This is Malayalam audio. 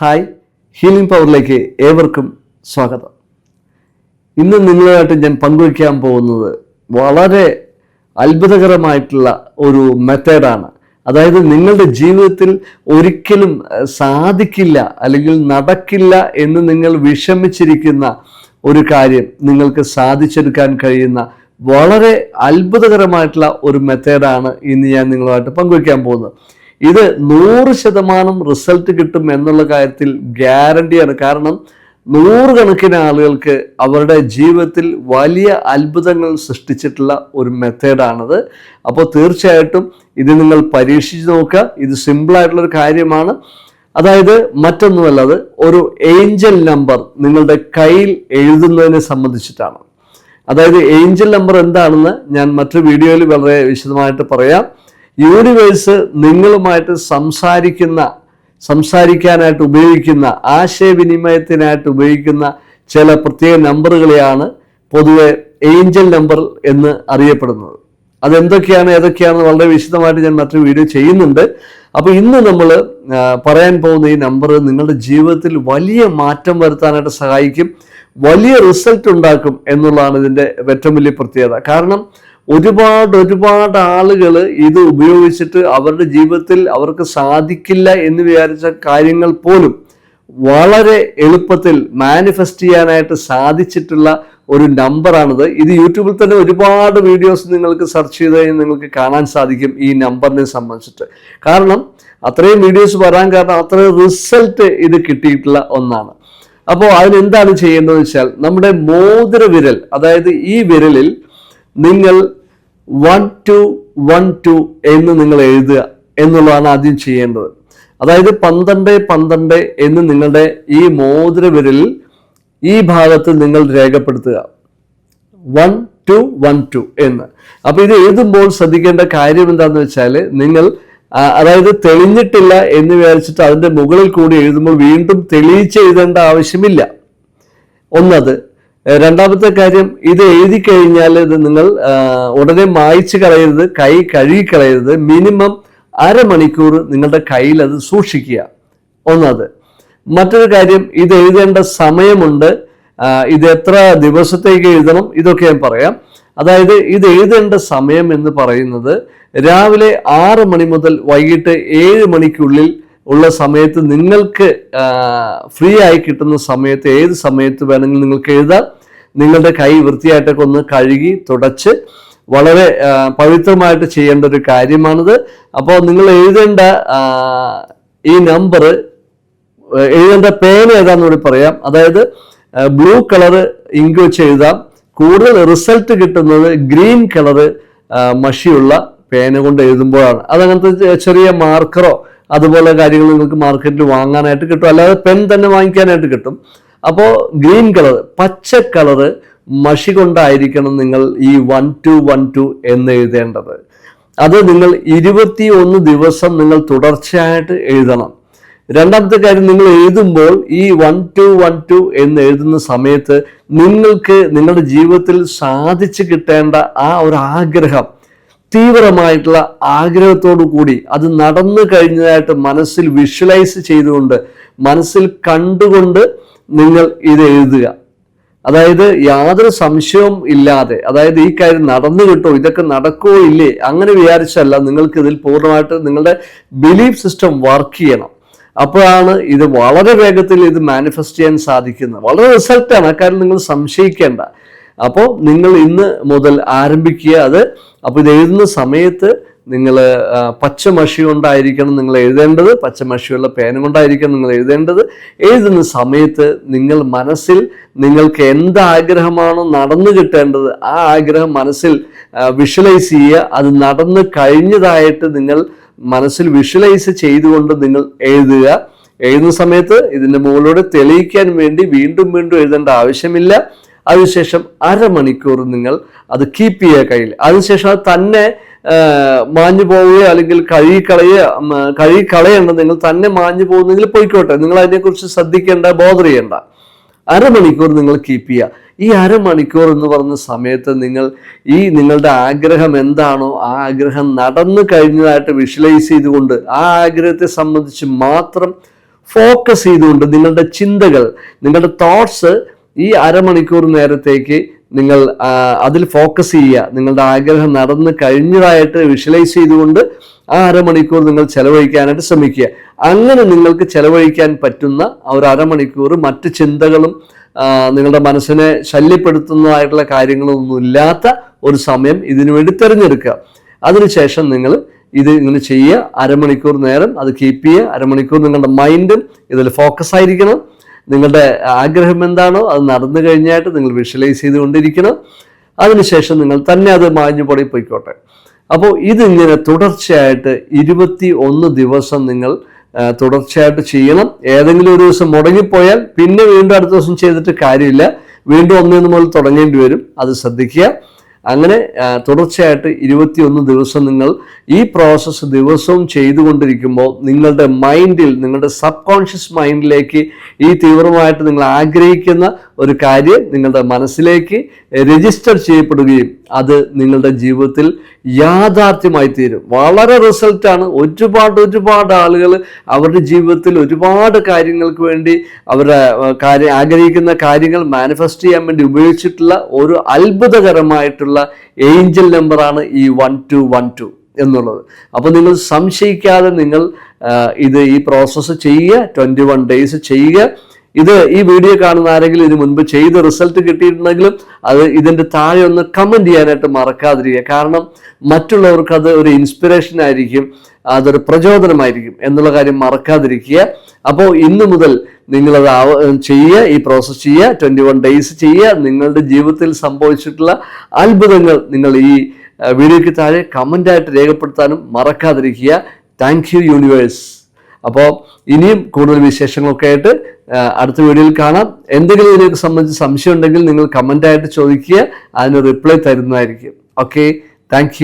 ഹായ് ഹീലിംഗ് പവറിലേക്ക് ഏവർക്കും സ്വാഗതം. ഇന്ന് നിങ്ങളുമായിട്ട് ഞാൻ പങ്കുവയ്ക്കാൻ പോകുന്നത് വളരെ അത്ഭുതകരമായിട്ടുള്ള ഒരു മെത്തേഡാണ്. അതായത് നിങ്ങളുടെ ജീവിതത്തിൽ ഒരിക്കലും സാധിക്കില്ല അല്ലെങ്കിൽ നടക്കില്ല എന്ന് നിങ്ങൾ വിഷമിച്ചിരിക്കുന്ന ഒരു കാര്യം നിങ്ങൾക്ക് സാധിച്ചെടുക്കാൻ കഴിയുന്ന വളരെ അത്ഭുതകരമായിട്ടുള്ള ഒരു മെത്തേഡാണ് ഇന്ന് ഞാൻ നിങ്ങളുമായിട്ട് പങ്കുവയ്ക്കാൻ പോകുന്നത്. ഇത് നൂറ് ശതമാനം റിസൾട്ട് കിട്ടും എന്നുള്ള കാര്യത്തിൽ ഗ്യാരണ്ടിയാണ് കാരണം നൂറുകണക്കിന് ആളുകൾക്ക് അവരുടെ ജീവിതത്തിൽ വലിയ അത്ഭുതങ്ങൾ സൃഷ്ടിച്ചിട്ടുള്ള ഒരു മെത്തേഡാണത്. അപ്പോൾ തീർച്ചയായിട്ടും ഇത് നിങ്ങൾ പരീക്ഷിച്ച് നോക്കുക. ഇത് സിമ്പിളായിട്ടുള്ളൊരു കാര്യമാണ്. അതായത് മറ്റൊന്നുമല്ലത് ഒരു ഏഞ്ചൽ നമ്പർ നിങ്ങളുടെ കയ്യിൽ എഴുതുന്നതിനെ സംബന്ധിച്ചിട്ടാണ്. അതായത് ഏഞ്ചൽ നമ്പർ എന്താണെന്ന് ഞാൻ മറ്റൊരു വീഡിയോയിൽ വളരെ വിശദമായിട്ട് പറയാം. യൂണിവേഴ്സ് നിങ്ങളുമായിട്ട് സംസാരിക്കുന്ന സംസാരിക്കാനായിട്ട് ഉപയോഗിക്കുന്ന ആശയവിനിമയത്തിനായിട്ട് ഉപയോഗിക്കുന്ന ചില പ്രത്യേക നമ്പറുകളെയാണ് പൊതുവെ ഏഞ്ചൽ നമ്പർ എന്ന് അറിയപ്പെടുന്നത്. അതെന്തൊക്കെയാണ് ഏതൊക്കെയാണെന്ന് വളരെ വിശദമായിട്ട് ഞാൻ മറ്റൊരു വീഡിയോ ചെയ്യുന്നുണ്ട്. അപ്പോൾ ഇന്ന് നമ്മൾ പറയാൻ പോകുന്ന ഈ നമ്പർ നിങ്ങളുടെ ജീവിതത്തിൽ വലിയ മാറ്റം വരുത്താനായിട്ട് സഹായിക്കും വലിയ റിസൾട്ട് ഉണ്ടാക്കും എന്നുള്ളതാണ് ഇതിന്റെ ഏറ്റവും വലിയ പ്രത്യേകത. കാരണം ഒരുപാട് ഒരുപാട് ആളുകൾ ഇത് ഉപയോഗിച്ചിട്ട് അവരുടെ ജീവിതത്തിൽ അവർക്ക് സാധിക്കില്ല എന്ന് വിചാരിച്ച കാര്യങ്ങൾ പോലും വളരെ എളുപ്പത്തിൽ മാനിഫെസ്റ്റ് ചെയ്യാനായിട്ട് സാധിച്ചിട്ടുള്ള ഒരു നമ്പറാണിത് ഇത് യൂട്യൂബിൽ തന്നെ ഒരുപാട് വീഡിയോസ് നിങ്ങൾക്ക് സെർച്ച് ചെയ്ത് നിങ്ങൾക്ക് കാണാൻ സാധിക്കും ഈ നമ്പറിനെ സംബന്ധിച്ചിട്ട്. കാരണം അത്രയും വീഡിയോസ് വരാൻ കാരണം അത്രയും റിസൾട്ട് ഇത് കിട്ടിയിട്ടുള്ള ഒന്നാണ്. അപ്പോൾ അതിനെന്താണ് ചെയ്യേണ്ടതെന്ന് വെച്ചാൽ നമ്മുടെ മോതിര വിരൽ അതായത് ഈ വിരലിൽ നിങ്ങൾ വൺ ടു വൺ ടു എന്ന് നിങ്ങൾ എഴുതുക എന്നുള്ളതാണ് ആദ്യം ചെയ്യേണ്ടത്. അതായത് പന്ത്രണ്ട് പന്ത്രണ്ട് എന്ന് നിങ്ങളുടെ ഈ മോതിര ഈ ഭാഗത്ത് നിങ്ങൾ രേഖപ്പെടുത്തുക. വൺ ടു വൺ ടു എന്ന്. അപ്പൊ ഇത് എഴുതുമ്പോൾ ശ്രദ്ധിക്കേണ്ട കാര്യം എന്താണെന്ന് വെച്ചാൽ നിങ്ങൾ അതായത് തെളിഞ്ഞിട്ടില്ല എന്ന് വിചാരിച്ചിട്ട് അതിന്റെ മുകളിൽ കൂടി എഴുതുമ്പോൾ വീണ്ടും തെളിയിച്ച് എഴുതേണ്ട ആവശ്യമില്ല. ഒന്നത് രണ്ടാമത്തെ കാര്യം ഇത് എഴുതി കഴിഞ്ഞാൽ ഇത് നിങ്ങൾ ഉടനെ മായ്ച്ചു കളയരുത് കൈ കഴുകി കളയരുത്. മിനിമം അരമണിക്കൂർ നിങ്ങളുടെ കയ്യിൽ അത് സൂക്ഷിക്കുക. ഒന്നത്. മറ്റൊരു കാര്യം ഇത് എഴുതേണ്ട സമയമുണ്ട്. ഇത് എത്ര ദിവസത്തേക്ക് എഴുതണം ഇതൊക്കെ ഞാൻ പറയാം. അതായത് ഇത് എഴുതേണ്ട സമയം എന്ന് പറയുന്നത് രാവിലെ ആറ് മണി മുതൽ വൈകിട്ട് ഏഴ് മണിക്കുള്ളിൽ ഉള്ള സമയത്ത് നിങ്ങൾക്ക് ഫ്രീ ആയി കിട്ടുന്ന സമയത്ത് ഏത് സമയത്ത് വേണമെങ്കിലും നിങ്ങൾക്ക് എഴുതാം. നിങ്ങളുടെ കൈ വൃത്തിയായിട്ടൊക്കെ ഒന്ന് കഴുകി തുടച്ച് വളരെ പവിത്രമായിട്ട് ചെയ്യേണ്ട ഒരു കാര്യമാണിത്. അപ്പോൾ നിങ്ങൾ എഴുതേണ്ട ഈ നമ്പർ എഴുതേണ്ട പേന ഏതാന്ന് കൂടി പറയാം. അതായത് ബ്ലൂ കളർ ഇങ്ക് വെച്ച് എഴുതാം. കൂടുതൽ റിസൾട്ട് കിട്ടുന്നത് ഗ്രീൻ കളർ മഷിയുള്ള പേന കൊണ്ട് എഴുതുമ്പോഴാണ്. അതങ്ങനത്തെ ചെറിയ മാർക്കറോ അതുപോലെ കാര്യങ്ങൾ നിങ്ങൾക്ക് മാർക്കറ്റിൽ വാങ്ങാനായിട്ട് കിട്ടും. അല്ലാതെ പെൻ തന്നെ വാങ്ങിക്കാനായിട്ട് കിട്ടും. അപ്പോൾ ഗ്രീൻ കളർ പച്ച കളറ് മഷി കൊണ്ടായിരിക്കണം നിങ്ങൾ ഈ വൺ ടു വൺ ടു എന്ന് എഴുതേണ്ടത്. അത് നിങ്ങൾ ഇരുപത്തി ഒന്ന് ദിവസം നിങ്ങൾ തുടർച്ചയായിട്ട് എഴുതണം. രണ്ടാമത്തെ കാര്യം നിങ്ങൾ എഴുതുമ്പോൾ ഈ വൺ ടു വൺ ടു എന്ന് എഴുതുന്ന സമയത്ത് നിങ്ങൾക്ക് നിങ്ങളുടെ ജീവിതത്തിൽ സാധിച്ചു കിട്ടേണ്ട ആ ഒരു ആഗ്രഹം തീവ്രമായിട്ടുള്ള ആഗ്രഹത്തോടു കൂടി അത് നടന്നു കഴിഞ്ഞതായിട്ട് മനസ്സിൽ വിഷ്വലൈസ് ചെയ്തുകൊണ്ട് മനസ്സിൽ കണ്ടുകൊണ്ട് നിങ്ങൾ ഇത് എഴുതുക. അതായത് യാതൊരു സംശയവും ഇല്ലാതെ അതായത് ഈ കാര്യം നടന്നു കിട്ടോ ഇതൊക്കെ നടക്കുമോ ഇല്ലേ അങ്ങനെ വിചാരിച്ചല്ല നിങ്ങൾക്ക് ഇതിൽ പൂർണമായിട്ട് നിങ്ങളുടെ ബിലീഫ് സിസ്റ്റം വർക്ക് ചെയ്യണം. അപ്പോഴാണ് ഇത് വളരെ വേഗത്തിൽ ഇത് മാനിഫെസ്റ്റ് ചെയ്യാൻ സാധിക്കുന്നത്. വളരെ റിസൾട്ടാണ് അക്കാര്യം നിങ്ങൾ സംശയിക്കേണ്ട. അപ്പോൾ നിങ്ങൾ ഇന്ന് മുതൽ ആരംഭിക്കുക അത്. അപ്പോൾ ഇത് എഴുതുന്ന സമയത്ത് നിങ്ങൾ പച്ചമഷി കൊണ്ടായിരിക്കണം നിങ്ങൾ എഴുതേണ്ടത്. പച്ച മഷിയുള്ള പേന കൊണ്ടായിരിക്കണം നിങ്ങൾ എഴുതേണ്ടത്. എഴുതുന്ന സമയത്ത് നിങ്ങൾ മനസ്സിൽ നിങ്ങൾക്ക് എന്ത് ആഗ്രഹമാണോ നടന്നു കിട്ടേണ്ടത് ആ ആഗ്രഹം മനസ്സിൽ വിഷ്വലൈസ് ചെയ്യുക. അത് നടന്നു കഴിഞ്ഞതായിട്ട് നിങ്ങൾ മനസ്സിൽ വിഷ്വലൈസ് ചെയ്തുകൊണ്ട് നിങ്ങൾ എഴുതുക. എഴുതുന്ന സമയത്ത് ഇതിന്റെ മുകളിലൂടെ തെളിയിക്കാൻ വേണ്ടി വീണ്ടും വീണ്ടും എഴുതേണ്ട ആവശ്യമില്ല. അതിനുശേഷം അരമണിക്കൂർ നിങ്ങൾ അത് കീപ്പ് ചെയ്യുക കയ്യിൽ. അതിനുശേഷം അത് തന്നെ മാഞ്ഞു പോവുകയോ അല്ലെങ്കിൽ കഴുകി കളയുക കഴുകി കളയേണ്ട നിങ്ങൾ തന്നെ മാഞ്ഞു പോകുന്നെങ്കിൽ പോയിക്കോട്ടെ. നിങ്ങൾ അതിനെക്കുറിച്ച് ശ്രദ്ധിക്കേണ്ട ബോധർ ചെയ്യേണ്ട. അരമണിക്കൂർ നിങ്ങൾ കീപ്പ് ചെയ്യുക. ഈ അരമണിക്കൂർ എന്ന് പറഞ്ഞ സമയത്ത് നിങ്ങൾ ഈ നിങ്ങളുടെ ആഗ്രഹം എന്താണോ ആ ആഗ്രഹം നടന്നു കഴിഞ്ഞതായിട്ട് വിഷ്വലൈസ് ചെയ്തുകൊണ്ട് ആ ആഗ്രഹത്തെ സംബന്ധിച്ച് മാത്രം ഫോക്കസ് ചെയ്തുകൊണ്ട് നിങ്ങളുടെ ചിന്തകൾ നിങ്ങളുടെ തോട്ട്സ് ഈ അരമണിക്കൂർ നേരത്തേക്ക് നിങ്ങൾ അതിൽ ഫോക്കസ് ചെയ്യുക. നിങ്ങളുടെ ആഗ്രഹം നടന്നു കഴിഞ്ഞതായിട്ട് വിഷ്വലൈസ് ചെയ്തുകൊണ്ട് ആ അരമണിക്കൂർ നിങ്ങൾ ചെലവഴിക്കാനായിട്ട് ശ്രമിക്കുക. അങ്ങനെ നിങ്ങൾക്ക് ചെലവഴിക്കാൻ പറ്റുന്ന ഒരു അരമണിക്കൂർ മറ്റ് ചിന്തകളും നിങ്ങളുടെ മനസ്സിനെ ശല്യപ്പെടുത്തുന്നതായിട്ടുള്ള കാര്യങ്ങളൊന്നും ഇല്ലാത്ത ഒരു സമയം ഇതിനു വേണ്ടി തിരഞ്ഞെടുക്കുക. അതിനുശേഷം നിങ്ങൾ ഇത് ഇങ്ങനെ ചെയ്യുക. അരമണിക്കൂർ നേരം അത് കീപ്പ് ചെയ്യുക. അരമണിക്കൂർ നിങ്ങളുടെ മൈൻഡും ഇതിൽ ഫോക്കസ് ആയിരിക്കണം. നിങ്ങളുടെ ആഗ്രഹം എന്താണോ അത് നടന്നു കഴിഞ്ഞായിട്ട് നിങ്ങൾ വിഷ്വലൈസ് ചെയ്തുകൊണ്ടിരിക്കണം. അതിനുശേഷം നിങ്ങൾ തന്നെ അത് മാഞ്ഞു പൊടി പോയിക്കോട്ടെ. അപ്പോൾ ഇതിങ്ങനെ തുടർച്ചയായിട്ട് ഇരുപത്തി ഒന്ന് ദിവസം നിങ്ങൾ തുടർച്ചയായിട്ട് ചെയ്യണം. ഏതെങ്കിലും ഒരു ദിവസം മുടങ്ങിപ്പോയാൽ പിന്നെ വീണ്ടും അടുത്ത ദിവസം ചെയ്തിട്ട് കാര്യമില്ല. വീണ്ടും ഒന്നേന്ന് മുതൽ തുടങ്ങേണ്ടി വരും. അത് ശ്രദ്ധിക്കുക. അങ്ങനെ തുടർച്ചയായിട്ട് ഇരുപത്തിയൊന്ന് ദിവസം നിങ്ങൾ ഈ പ്രോസസ്സ് ദിവസവും ചെയ്തുകൊണ്ടിരിക്കുമ്പോൾ നിങ്ങളുടെ മൈൻഡിൽ നിങ്ങളുടെ സബ് കോൺഷ്യസ് മൈൻഡിലേക്ക് ഈ തീവ്രമായിട്ട് നിങ്ങൾ ആഗ്രഹിക്കുന്ന ഒരു കാര്യം നിങ്ങളുടെ മനസ്സിലേക്ക് രജിസ്റ്റർ ചെയ്യപ്പെടുകയും അത് നിങ്ങളുടെ ജീവിതത്തിൽ യാഥാർത്ഥ്യമായി തീരും. വളരെ റിസൾട്ടാണ് ഒരുപാട് ഒരുപാട് ആളുകൾ അവരുടെ ജീവിതത്തിൽ ഒരുപാട് കാര്യങ്ങൾക്ക് വേണ്ടി അവരുടെ കാര്യം ആഗ്രഹിക്കുന്ന കാര്യങ്ങൾ മാനിഫെസ്റ്റ് ചെയ്യാൻ വേണ്ടി ഉപയോഗിച്ചിട്ടുള്ള ഒരു അത്ഭുതകരമായിട്ടുള്ള ഏഞ്ചൽ നമ്പറാണ് ഈ വൺ ടു വൺ ടു എന്നുള്ളത്. അപ്പോൾ നിങ്ങൾ സംശയിക്കാതെ നിങ്ങൾ ഇത് ഈ പ്രോസസ്സ് ചെയ്യുക ട്വന്റി വൺ ഡേയ്സ് ചെയ്യുക. ഇത് ഈ വീഡിയോ കാണുന്ന ആരെങ്കിലും ഇതിന് മുൻപ് ചെയ്ത് റിസൾട്ട് കിട്ടിയിട്ടുണ്ടെങ്കിലും അത് ഇതിന്റെ താഴെ ഒന്ന് കമന്റ് ചെയ്യാനായിട്ട് മറക്കാതിരിക്കുക. കാരണം മറ്റുള്ളവർക്ക് അത് ഒരു ഇൻസ്പിറേഷൻ ആയിരിക്കും അതൊരു പ്രചോദനമായിരിക്കും എന്നുള്ള കാര്യം മറക്കാതിരിക്കുക. അപ്പോൾ ഇന്ന് മുതൽ നിങ്ങളത് ചെയ്യുക ഈ പ്രോസസ്സ് ചെയ്യുക ട്വന്റി വൺ ഡേയ്സ് ചെയ്യുക. നിങ്ങളുടെ ജീവിതത്തിൽ സംഭവിച്ചിട്ടുള്ള അത്ഭുതങ്ങൾ നിങ്ങൾ ഈ വീഡിയോയ്ക്ക് താഴെ കമന്റായിട്ട് രേഖപ്പെടുത്താനും മറക്കാതിരിക്കുക. താങ്ക് യു യൂണിവേഴ്സ് അപ്പോൾ ഇനിയും കൂടുതൽ വിശേഷങ്ങളൊക്കെ ആയിട്ട് അടുത്ത വീഡിയോയിൽ കാണാം. എന്തെങ്കിലും ഇതിനെ സംബന്ധിച്ച് സംശയം ഉണ്ടെങ്കിൽ നിങ്ങൾ കമന്റായിട്ട് ചോദിക്കുക. അതിന് റിപ്ലൈ തരുന്നതായിരിക്കും. Okay thank